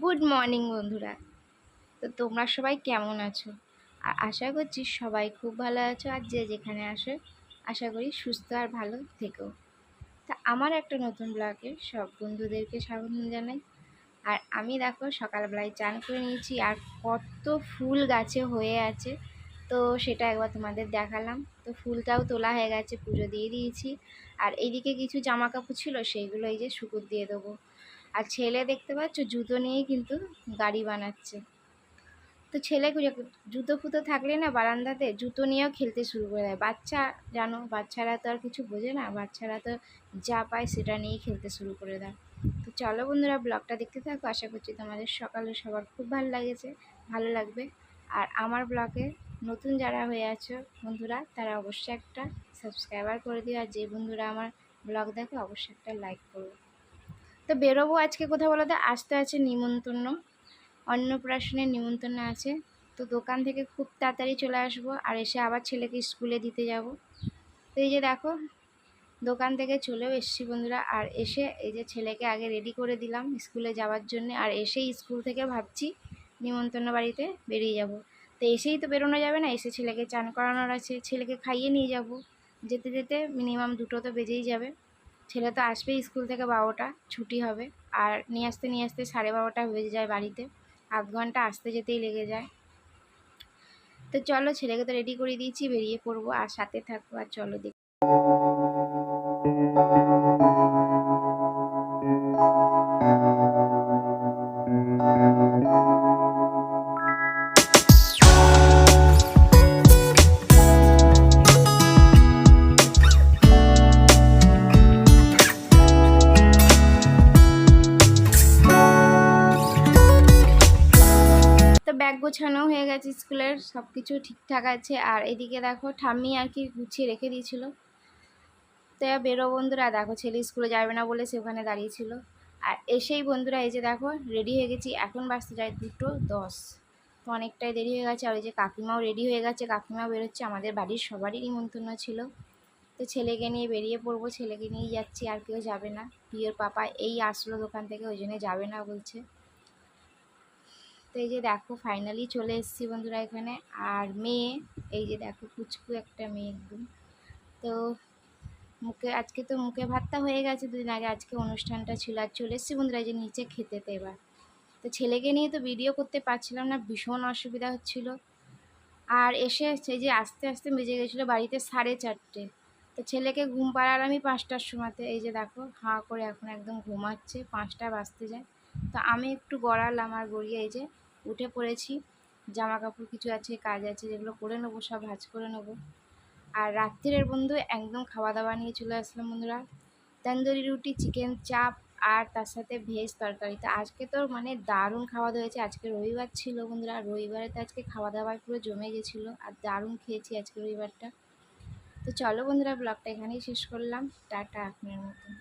Good morning বন্ধুরা। তো তোমরা সবাই কেমন আছো? আর আশা করছি সবাই খুব ভালো আছো আর যে যেখানে আসে, আশা করি সুস্থ আর ভালো থেকো। তা আমার একটা নতুন ব্লগে সব বন্ধুদেরকে স্বাগত জানাই। আর আমি দেখো সকালবেলায় চান করে নিয়েছি আর কত ফুল গাছে হয়ে আছে। তো সেটা একবার তোমাদের দেখালাম। তো ফুলটাও তোলা হয়ে গেছে, পুজো দিয়ে দিয়েছি। আর এইদিকে কিছু জামা কাপড় ছিল, সেইগুলো এই যে শুকুর দিয়ে দেবো। আর ছেলে দেখতে পাচ্ছ, জুতো নিয়েই কিন্তু গাড়ি বানাচ্ছে। তো ছেলে জুতো ফুতো থাকলে না বারান্দাতে জুতো নিয়েও খেলতে শুরু করে দেয়। বাচ্চা জানো, বাচ্চারা তো আর কিছু বোঝে না, বাচ্চারা তো যা পায় সেটা নিয়েই খেলতে শুরু করে দেয়। তো চলো বন্ধুরা, ব্লগটা দেখতে থাকো। আশা করছি তোমাদের সকালে সবার খুব ভালো লাগেছে, ভালো লাগবে। আর আমার ব্লগে নতুন যারা হয়ে আছো বন্ধুরা, তারা অবশ্যই একটা সাবস্ক্রাইবার করে দিও। আর যে বন্ধুরা আমার ব্লগ দেখে অবশ্যই একটা লাইক করো। তো বেরোবো আজকে কোথাও বলো তো? আসতে আছে নিমন্ত্রণ। অন্নপ্রাশনের নিমন্ত্রণ আছে। তো দোকান থেকে খুব তাড়াতাড়ি চলে আসব আর এসে আবার ছেলেকে স্কুলে দিতে যাব। তো এই যে দেখো, দোকান থেকে চলেও এসছি বন্ধুরা। আর এসে এই যে ছেলেকে আগে রেডি করে দিলাম স্কুলে যাওয়ার জন্য। আর এসেই স্কুল থেকে ভাবছি নিমন্ত্রণ বাড়িতে বেরিয়ে যাব। তো এসেই তো বেরোনো যাবে না, এসে ছেলেকে চান করানোর আছে। ছেলেকে খাইয়ে নিয়ে যাব। যেতে যেতে মিনিমাম দুটো তো বেজেই যাবে। ছেলে তো আসবে স্কুল থেকে বারোটা, ছুটি হবে। আর নিয়ে আসতে নিয়ে আসতে সাড়ে বারোটা হয়ে যায় বাড়িতে। আধ ঘণ্টা আসতে যেতেই লেগে যায়। তো চলো ছেলেকে তো রেডি করে দিয়েছি, বেরিয়ে পড়ব। আর সাথে থাকব, আর চলো দেখি। ব্যাগ গোছানো হয়ে গেছে স্কুলের সব কিছু ঠিকঠাক আছে। আর এদিকে দেখো ঠাম্মি আর কি গুছিয়ে রেখে দিয়েছিল। তো বেরো বন্ধুরা, দেখো ছেলে স্কুলে যাবে না বলে সে ওখানে দাঁড়িয়েছিল আর এসেই বন্ধুরা, এই যে দেখো রেডি হয়ে গেছি। এখন বাঁচতে যায় দুটো দশ। তো অনেকটাই দেরি হয়ে গেছে। আর ওই যে কাকিমাও রেডি হয়ে গেছে। কাকিমাও বেরোচ্ছে, আমাদের বাড়ির সবারই নিমন্ত্রণ ছিল। তো ছেলেকে নিয়ে বেরিয়ে পড়ব, ছেলেকে নিয়েই যাচ্ছি, আর কেউ যাবে না। প্রিয়র পাপা এই আসলো দোকান থেকে, ওই জন্য যাবে না বলছে। তো এই যে দেখো ফাইনালি চলে এসেছি বন্ধুরা এখানে। আর মেয়ে, এই যে দেখো, কুচকু একটা মেয়ে একদম। তো মুখে, আজকে তো মুখে ভাতটা হয়ে গেছে, দুদিন আগে আজকে অনুষ্ঠানটা ছিল। আর চলে এসেছি বন্ধুরা যে নিচে খেতে তো এবার। তো ছেলেকে নিয়ে তো ভিডিও করতে পারছিলাম না, ভীষণ অসুবিধা হচ্ছিল। আর এসে সেই যে আস্তে আস্তে বেজে গেছিল বাড়িতে সাড়ে চারটে। তো ছেলেকে ঘুম পাড়ার আমি পাঁচটার সময়তে। এই যে দেখো, হাঁ করে এখন একদম ঘুমাচ্ছে, পাঁচটা বাজতে যায়। তো আমি একটু গড়ালাম আর গড়িয়ে এই যে উঠে পড়েছি। জামা কাপড় কিছু আছে, কাজ আছে, যেগুলো করে নেব, সব ভাজ করে নেব। আর রাত্রিরের বন্ধু একদম খাওয়া দাওয়া নিয়ে চলে আসলাম বন্ধুরা। তন্দুরি রুটি, চিকেন চাপ আর তার সাথে ভেজ তরকারি। তো আজকে তো মানে দারুণ খাওয়া দাওয়া হয়েছে। আজকে রবিবার ছিল বন্ধুরা। রবিবারে তো আজকে খাওয়া দাওয়ায় পুরো জমে গেছিল। আর দারুণ খেয়েছি আজকে রবিবারটা। তো চলো বন্ধুরা, ব্লগটা এখানেই শেষ করলাম। টাটা, আপনার মতন।